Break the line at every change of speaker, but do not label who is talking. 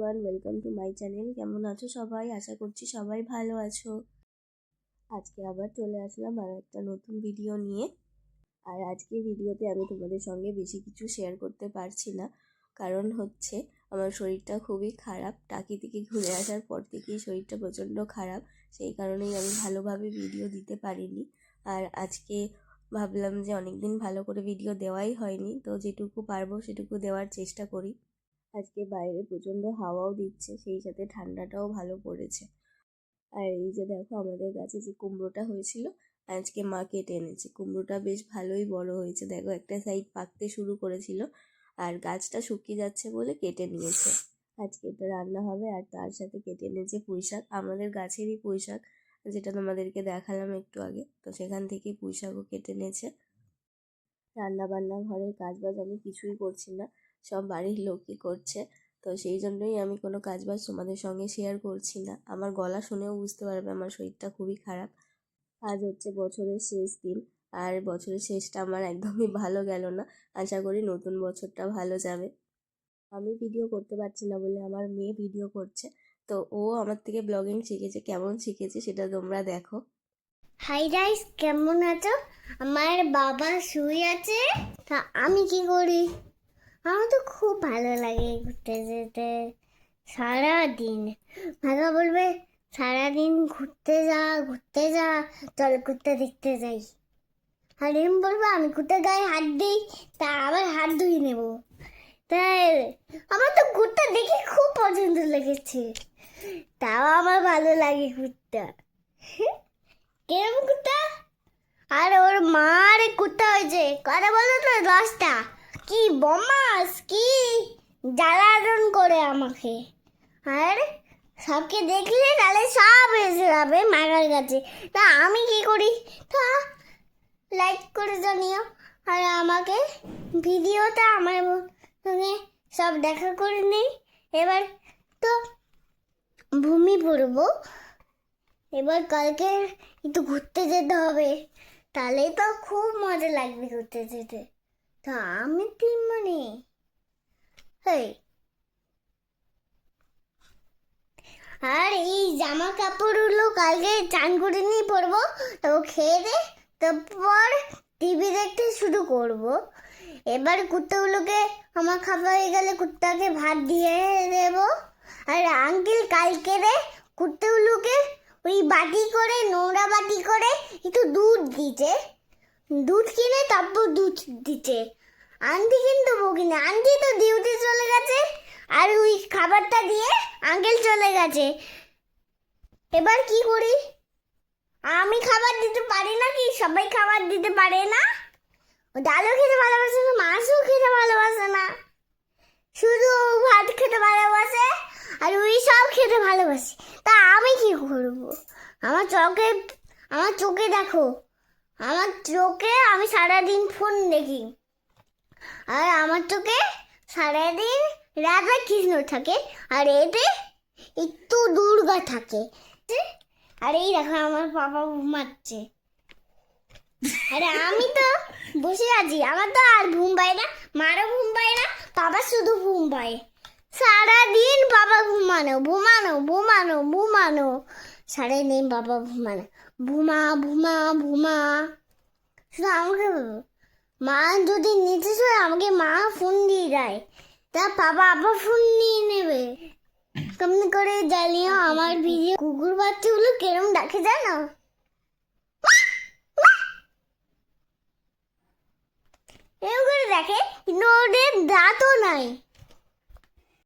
Everyone welcome to my channel কেমন আছো সবাই? আশা করছি সবাই ভালো আছো। আজকে আবার চলে আসলাম আর একটা নতুন ভিডিও নিয়ে। আর আজকে ভিডিওতে আমি তোমাদের সঙ্গে বেশি কিছু শেয়ার করতে পারছি না। কারণ হচ্ছে, আমার শরীরটা খুবই খারাপ। টাকি থেকে ঘুরে আসার পর থেকেই শরীরটা প্রচণ্ড খারাপ। সেই কারণেই আমি ভালোভাবে ভিডিও দিতে পারিনি। আর আজকে ভাবলাম যে অনেক দিন ভালো করে ভিডিও দেওয়াই হয়নি। তো যেটুকু পারব সেটুকু দেওয়ার চেষ্টা করি। আজকে বাইরে প্রচণ্ড হাওয়াও দিচ্ছে, সেই সাথে ঠান্ডাটাও ভালো পড়েছে। আর এই যে দেখো আমাদের গাছে যে কুমড়োটা হয়েছিল, আজকে মা কেটে এনেছে কুমড়োটা বেশ ভালোই বড় হয়েছে। দেখো একটা সাইড পাকতে শুরু করেছিল আর গাছটা শুকিয়ে যাচ্ছে বলে কেটে নিয়েছে। আজকে এটা রান্না হবে আর তার সাথে কেটে এনেছে পুঁই শাক। আমাদের গাছেরই পুঁই শাক, যেটা তোমাদেরকে দেখালাম একটু আগে। তো সেখান থেকেই পুঁই শাকও কেটে নিয়েছে। রান্না বান্না ঘরের কাজ বাজ আমি কিছুই করছি না। সব বাড়ির লোকই করছে। তো সেই জন্যই আমি কোনো কাজ বাজ তোমাদের সঙ্গে শেয়ার করছি না। আমার গলা শুনেও বুঝতে পারবে, আমার শরীরটা খুবই খারাপ। আজ হচ্ছে বছরের শেষ দিন, আর বছরের শেষটা আমার একদমই ভালো গেল না। আশা করি নতুন বছরটা ভালো যাবে। আমি ভিডিও করতে পারছি না বলে আমার মেয়ে ভিডিও করছে। তো ও আমার থেকে ব্লগিং শিখেছে, কেমন শিখেছে সেটা তোমরা দেখো।
হাই গাইস কেমন আছো? আমার বাবা শুয়ে আছে, তা আমি কি করি? আমার তো খুব ভালো লাগে ঘুরতে যেতে। সারা দিন বাবা বলবে, সারাদিন ঘুরতে যা ঘুরতে যা, চল ঘুরতে দেখতে যাই। আর এম বলব, আমি ঘুরতে গায়ে হাত দিই, তা আবার হাত ধুয়ে নেব। তাই আমার তো ঘুরতে দেখে খুব পছন্দ লেগেছে। তাও আমার ভালো লাগে ঘুরতে। কেরম কুত্তা আর ওর মার কুত্তা হয়েছে। কথা বলো তো দশটা। কি বমাস, কি জ্বালারণ করে আমাকে। আর সবকে দেখলে তাহলে সব এসে যাবে মাগার কাছে। তা আমি কি করি? তা লাইক করে জানিও। আর আমাকে ভিডিওটা আমার সঙ্গে সব দেখা করে নেই এবার তো ভূমি পড়ব। এবার কালকে একটু ঘুরতে যেতে হবে। তাহলে তো খুব মজা লাগবে ঘুরতে যেতে। তা আমি তিন মানে হেই আর, এই জামা কাপড়গুলো কালকে চান করে নিয়ে পরবো, তো খেয়ে দে, তারপর টিভি দেখতে শুরু করব। এবার কুত্তাগুলোকে আমার খাবার হয়ে গেলে কুত্তাকে ভাত দিয়ে দেবো। আর আঙ্কেল কালকে রে কুত্তাগুলোকে ওই বাটি করে, নোংরা বাটি করে একটু দুধ দিতে। দুধ কিনে তারপর দুধ দিতে। আন্টি কিন্তু বকিনি। আন্টি তো ডিউটি চলে গেছে আর ওই খাবারটা দিয়ে আঙ্কেল চলে গেছে। এবার কি করি? আমি খাবার দিতে পারি না কি? সবাই খাবার দিতে পারে না? ডালও খেতে ভালোবাসে না, মাছও খেতে ভালোবাসে না। শুধু ভাত খেতে ভালোবাসে আর ওই সব খেতে ভালোবাসে। তা আমি কি করব? আমার চোখে আমার চোখে দেখো। আমার চোখে আমি সারাদিন ফোন দেখি। আর আমার চোখে সারাদিন রাধা কৃষ্ণ থাকে, আর এতে একটু দুর্গা থাকে। আর এই দেখো আমার বাবা ঘুমাচ্ছে। আরে আমি তো বসে আছি, আমার তো আর ঘুম পায় না, মারও ঘুম পায় না, বাবা শুধু ঘুম পায়। সারাদিন বাবা ঘুমানো ঘুমানো ঘুমানো ঘুমানো। সারাদিন বাবা ঘুমানো। ঘুমা ঘুমা ঘুমা শুধু আমাকে। মা যদি নিচে শোয় আমাকে মা ফোন দিয়ে দেয়। তা বাবা আবার ফোন নিয়ে নেবে। কেমন করে জ্বালিয়ে আমার ভিডিও কুকুর বাচ্চাগুলো কেরম ডাকে জানো? এরকম করে দেখে, কিন্তু ওদের দাঁতও নাই।